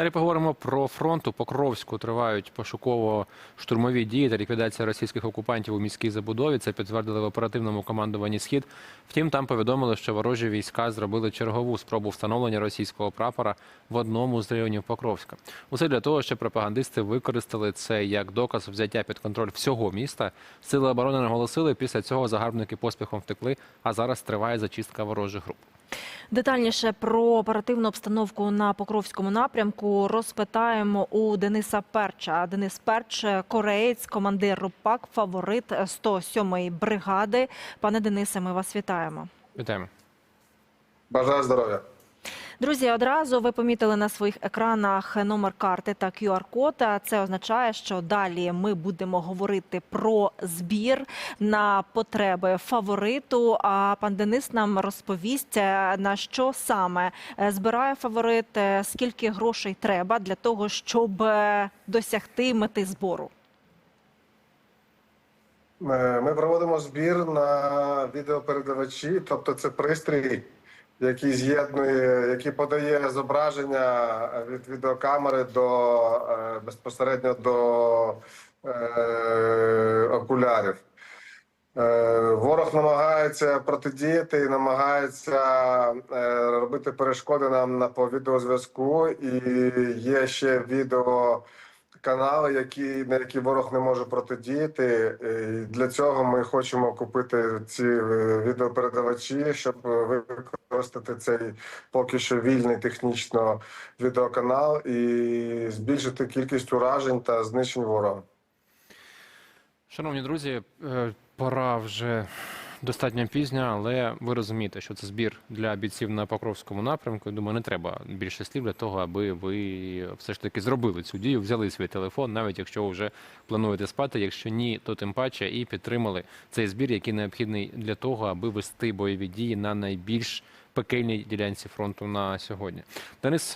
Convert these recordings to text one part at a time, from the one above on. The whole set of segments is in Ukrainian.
Далі поговоримо про фронт у Покровську. Тривають пошуково-штурмові дії та ліквідація російських окупантів у міській забудові. Це підтвердили в оперативному командуванні Схід. Втім, там повідомили, що ворожі війська зробили чергову спробу встановлення російського прапора в одному з районів Покровська. Усе для того, щоб пропагандисти використали це як доказ взяття під контроль всього міста. Сили оборони наголосили. Після цього загарбники поспіхом втекли. А зараз триває зачистка ворожих груп. Детальніше про оперативну обстановку на Покровському напрямку розпитаємо у Дениса Перча. Денис Перч, кореєць, командир РУПАК, фаворит 107-ї бригади. Пане Денисе, ми вас вітаємо. Вітаємо. Бажаю здоров'я. Друзі, одразу ви помітили на своїх екранах номер карти та QR-код. Це означає, що далі ми будемо говорити про збір на потреби фавориту. А пан Денис нам розповість, е, на що саме е, збирає фаворит, е, скільки грошей треба для того, щоб досягти мети збору. Ми проводимо збір на відеопередавачі, тобто це пристрій, який з'єднує, який подає зображення від відеокамери до е, безпосередньо до е, окулярів. Е, Ворог намагається протидіяти і намагається е, робити перешкоди нам на по відеозв'язку. І є ще відео канали, які на які ворог не може протидіяти. І Для цього ми хочемо купити ці е, відеопередавачі, щоб використати цей поки що вільний технічно відеоканал і збільшити кількість уражень та знищень ворога. Шановні друзі, е, пора вже достатньо пізня, але ви розумієте, що це збір для бійців на Покровському напрямку. Думаю, не треба більше слів для того, аби ви все ж таки зробили цю дію, взяли свій телефон, навіть якщо вже плануєте спати. Якщо ні, то тим паче і підтримали цей збір, який необхідний для того, аби вести бойові дії на найбільш пекельній ділянці фронту на сьогодні. Денис,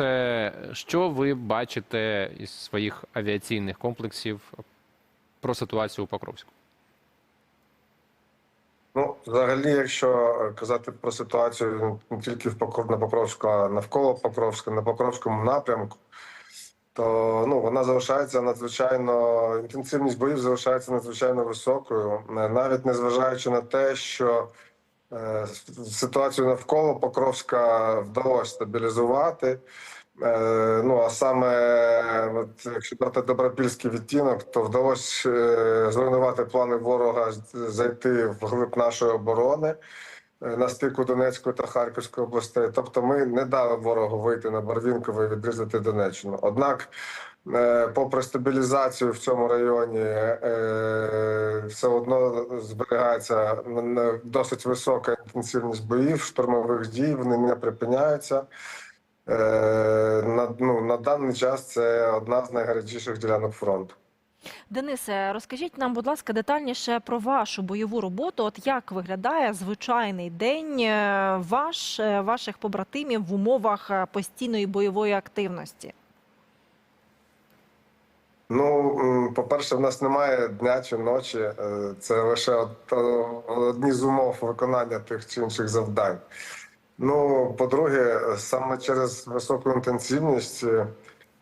що ви бачите із своїх авіаційних комплексів про ситуацію у Покровську? Ну, взагалі, якщо е, казати про ситуацію не тільки в Покров на Покровську, а навколо Покровська, на Покровському напрямку, то ну вона залишається надзвичайно інтенсивність боїв залишається надзвичайно високою, Е, навіть незважаючи на те, що е, ситуацію навколо Покровська вдалося стабілізувати. Е, Ну а саме, от, якщо брати добропільський відтінок, то вдалося е, зруйнувати плани ворога зайти в глиб нашої оборони е, на стику Донецької та Харківської областей. Тобто, ми не дали ворогу вийти на Барвінкове і відрізати Донеччину. Однак, попри стабілізацію в цьому районі, все одно зберігається досить висока інтенсивність боїв, штурмових дій. Вони не припиняються. Е, на, ну, на даний час це одна з найгарячіших ділянок фронту. Денисе, розкажіть нам, будь ласка, детальніше про вашу бойову роботу. От як виглядає звичайний день е, ваш, е, ваших побратимів в умовах постійної бойової активності? Ну, по-перше, в нас немає дня чи ночі. Це лише одні з умов виконання тих чи інших завдань. Ну, по-друге, саме через високу інтенсивність е,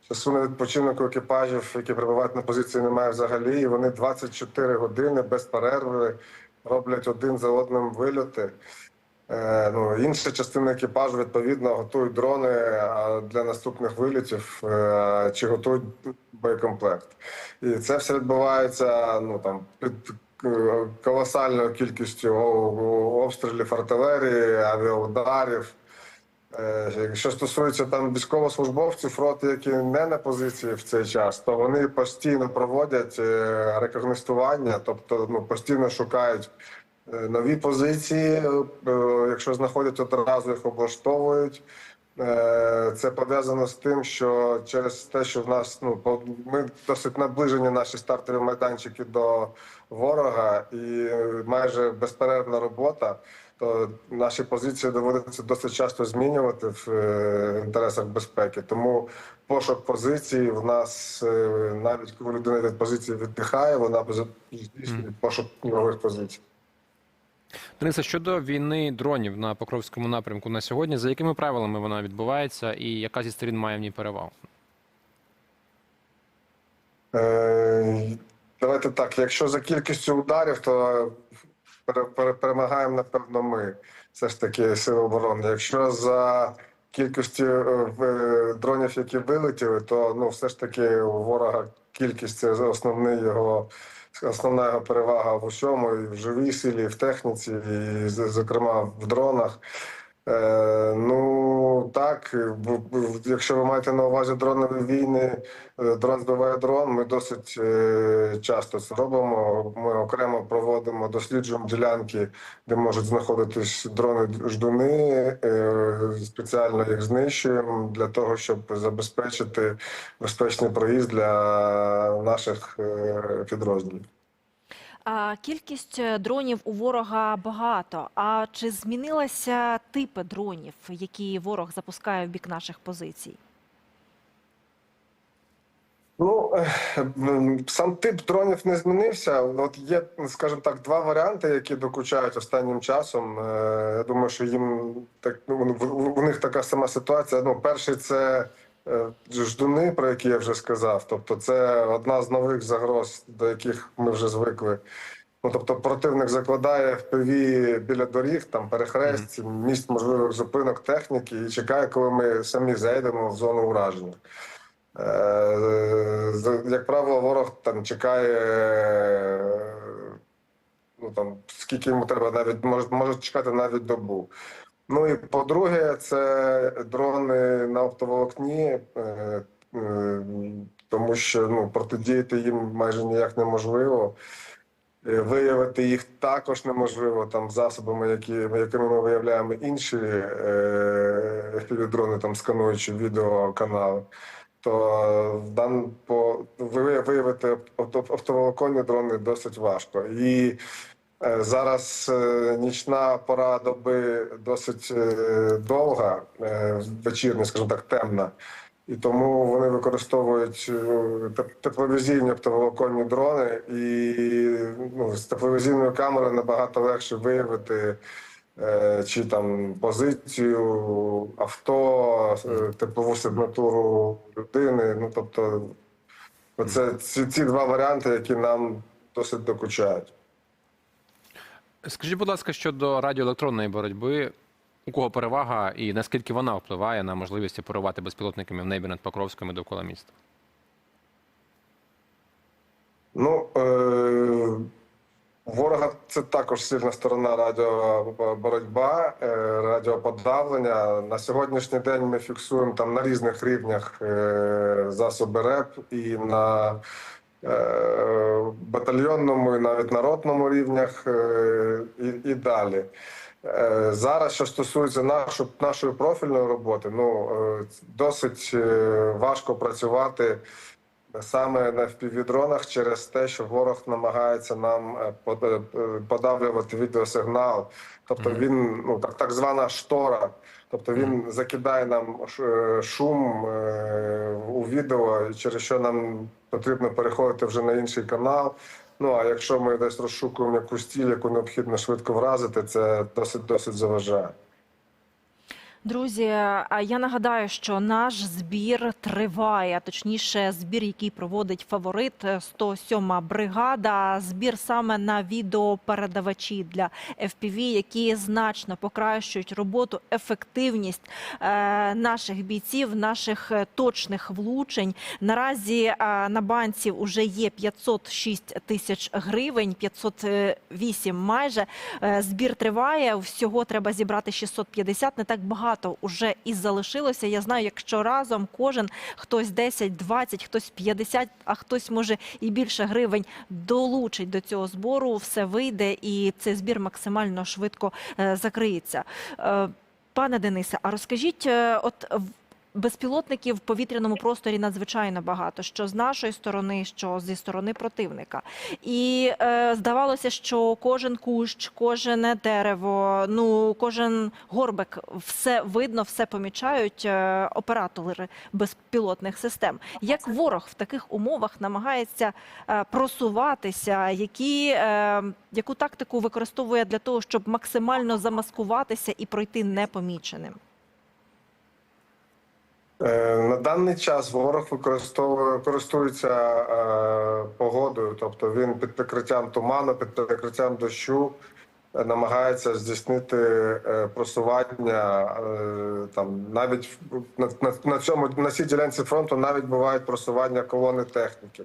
часу на відпочинок екіпажів, які перебувають на позиції, немає взагалі. І вони 24 години без перерви роблять один за одним вильоти. Е, Ну, інша частина екіпажу відповідно готують дрони для наступних вилітів е, чи готують боєкомплект. І це все відбувається ну там під колосальною кількістю обстрілів артилерії, авіаударів. Е, Що стосується там військовослужбовців роти, які не на позиції в цей час, то вони постійно проводять е, рекогністування, тобто ну постійно шукають е, нові позиції. Якщо знаходять одразу їх облаштовують. Е, Це пов'язано з тим, що через те, що в нас ну ми досить наближені наші стартові майданчики до ворога, і майже безперервна робота, то наші позиції доводиться досить часто змінювати в е, інтересах безпеки. Тому пошук позицій в нас е, навіть коли людина від позиції віддихає, вона здійснює пошук нових позицій. Денисе, щодо війни дронів на Покровському напрямку на сьогодні, за якими правилами вона відбувається і яка зі сторін має в ній перевагу? Е, Давайте так, якщо за кількістю ударів, то пере- пере- перемагаємо, напевно, ми. Все ж таки сили оборони. Якщо за кількістю е, в- дронів, які вилетіли, то ну все ж таки у ворога кількість це основний його. Основна його перевага в усьому, і в живій силі, і в техніці, і зокрема в дронах. Е, ну так, якщо ви маєте на увазі дронові війни, е, дрон збиває дрон. Ми досить е, часто це робимо. Ми окремо проводимо, досліджуємо ділянки, де можуть знаходитись дрони ждуни. е, Спеціально їх знищуємо для того, щоб забезпечити безпечний проїзд для наших е, підрозділів. Кількість е, дронів у ворога багато. А чи змінилися типи дронів, які ворог запускає в бік наших позицій? Ну е, сам тип дронів не змінився. От є, скажімо так, два варіанти, які докучають останнім часом. Е, Я думаю, що їм так ну, у них така сама ситуація. Ну, перший це ждуни, про які я вже сказав. Тобто, це одна з нових загроз, до яких ми вже звикли. Ну, тобто, противник закладає в біля доріг, там перехресть, місць можливих зупинок техніки і чекає, коли ми самі зайдемо в зону ураження. Е, Як правило, ворог там чекає, е, ну там скільки йому треба, навіть може, може чекати навіть добу. Ну і по-друге, це дрони на оптоволокні, е, е, тому що ну, протидіяти їм майже ніяк неможливо. Е, Виявити їх також неможливо там засобами, які, якими ми виявляємо інші е, дрони, там скануючи відеоканали то в дан по виявити автоволоконні дрони досить важко. І зараз е, нічна пора доби досить е, довга, е, вечірня, скажімо так, темна. І тому вони використовують е, тепловізійні оптоволоконні дрони, і ну, з тепловізійною камерою набагато легше виявити е, чи там позицію авто, е, теплову сигнатуру людини. Ну тобто, оце ці, ці два варіанти, які нам досить докучають. Скажіть, будь ласка, щодо радіоелектронної боротьби, у кого перевага і наскільки вона впливає на можливість оперувати безпілотниками в небі над Покровськом і довкола міста? Ну е, ворога це також сильна сторона радіоборотьба, е, радіоподавлення. На сьогоднішній день ми фіксуємо там на різних рівнях е, засоби РЕП і на е, батальйонному, і навіть на ротному рівнях, е, і, і далі. Е, Зараз, що стосується нашу, нашої профільної роботи, ну е, досить е, важко працювати саме на впівдронах через те, що ворог намагається нам е, под- е, подавлювати відеосигнал. Тобто він ну так, так звана штора. Тобто він закидає нам е, шум е, у відео, через що нам потрібно переходити вже на інший канал. Ну а якщо ми десь розшукуємо якусь ціль, яку необхідно швидко вразити, це досить досить заважає. Друзі, я нагадаю, що наш збір триває, точніше, збір, який проводить фаворит 107 бригада. Збір саме на відеопередавачі для FPV, які значно покращують роботу, ефективність е, наших бійців, наших е, точних влучень. Наразі е, на банці вже є 506 тисяч гривень, 508 майже. Е, Збір триває. Всього треба зібрати 650. Не так багато уже і залишилося. Я знаю, якщо разом кожен хтось 10, 20, хтось 50, а хтось може і більше гривень долучить до цього збору, все вийде, і цей збір максимально швидко е, закриється. Е, Пане Денисе, а розкажіть, е, от безпілотників в повітряному просторі надзвичайно багато, що з нашої сторони, що зі сторони противника. І е, здавалося, що кожен кущ, кожне дерево, ну кожен горбик, все видно, все помічають е, оператори безпілотних систем. Як ворог в таких умовах намагається е, просуватися, які, е, яку тактику використовує для того, щоб максимально замаскуватися і пройти непоміченим? Е, На даний час ворог використовує користується е, погодою, тобто він під прикриттям туману, під прикриттям дощу е, намагається здійснити просування там навіть на, на, на цьому на цій ділянці фронту навіть бувають просування колони техніки,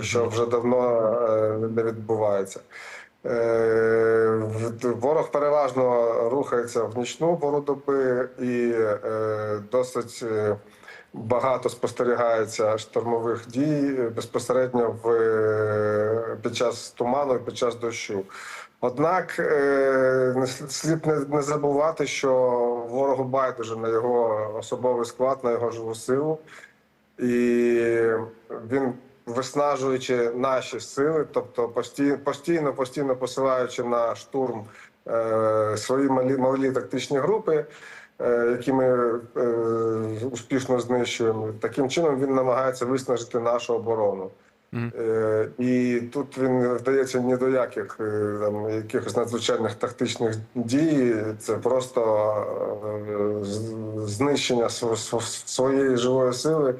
що вже давно не відбувається. Е, Ворог переважно рухається в нічну пору доби і е, досить е, багато спостерігається штурмових дій безпосередньо в, під час туману і під час дощу. Однак слід- не забувати, що ворогу байдуже на його особовий склад, на його живу силу, і він виснажуючи наші сили, тобто постійно, постійно, постійно посилаючи на штурм е, свої малі, малі тактичні групи, е, які ми е, успішно знищуємо. Таким чином він намагається виснажити нашу оборону. Е, і тут він не вдається ні до яких там якихось надзвичайних тактичних дій. Це просто е, знищення св- св- своєї живої сили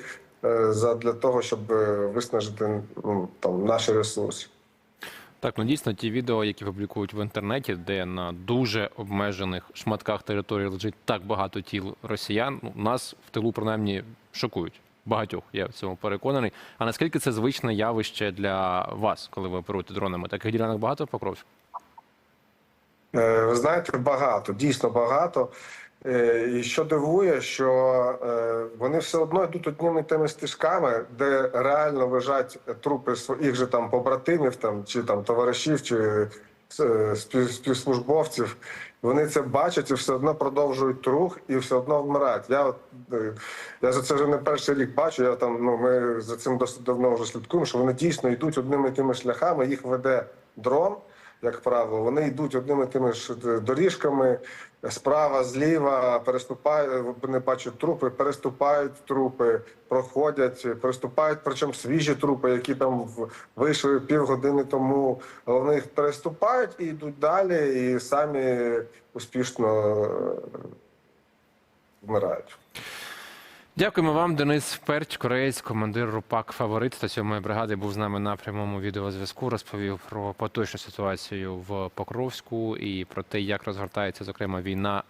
е, задля того, щоб е, виснажити ну, там наші ресурси. Так, ну дійсно ті відео, які публікують в інтернеті, де на дуже обмежених шматках території лежить так багато тіл росіян, ну, нас в тилу принаймні шокують. Багатьох, я в цьому переконаний. А наскільки це звичне явище для вас, коли ви оперуєте дронами? Таких ділянок багато в Покровську? Е, Ви знаєте, багато, дійсно багато. Е, І що дивує, що е, вони все одно йдуть одними і тими стежками, де реально лежать трупи своїх же там побратимів, там чи там товаришів, чи е, співслужбовців. Вони це бачать і все одно продовжують рух і все одно вмирають. Я я за це вже не перший рік бачу. Я там ну ми за цим досить давно вже слідкуємо. Що вони дійсно йдуть одними тими шляхами. Їх веде дрон, як правило. Вони йдуть одними тими ж доріжками. Справа, зліва переступають, вони бачать трупи, переступають трупи, проходять, переступають, причому свіжі трупи, які там вийшли півгодини тому. Вони їх переступають і йдуть далі, і самі успішно е, вмирають. Дякуємо вам, Денис Перть, кореєць, командир РУПАК Фаворит 107-ї бригади, був з нами на прямому відеозв'язку. Розповів про поточну ситуацію в Покровську і про те, як розгортається зокрема війна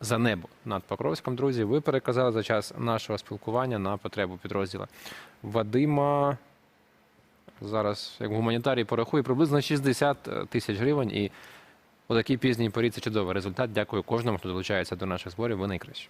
за небо над Покровськом. Друзі, ви переказали за час нашого спілкування на потребу підрозділу Вадима. Зараз як гуманітарій порахує приблизно 60 тисяч гривень. І у такій пізній порі це чудовий результат. Дякую кожному, хто долучається до наших зборів. Ви найкращі.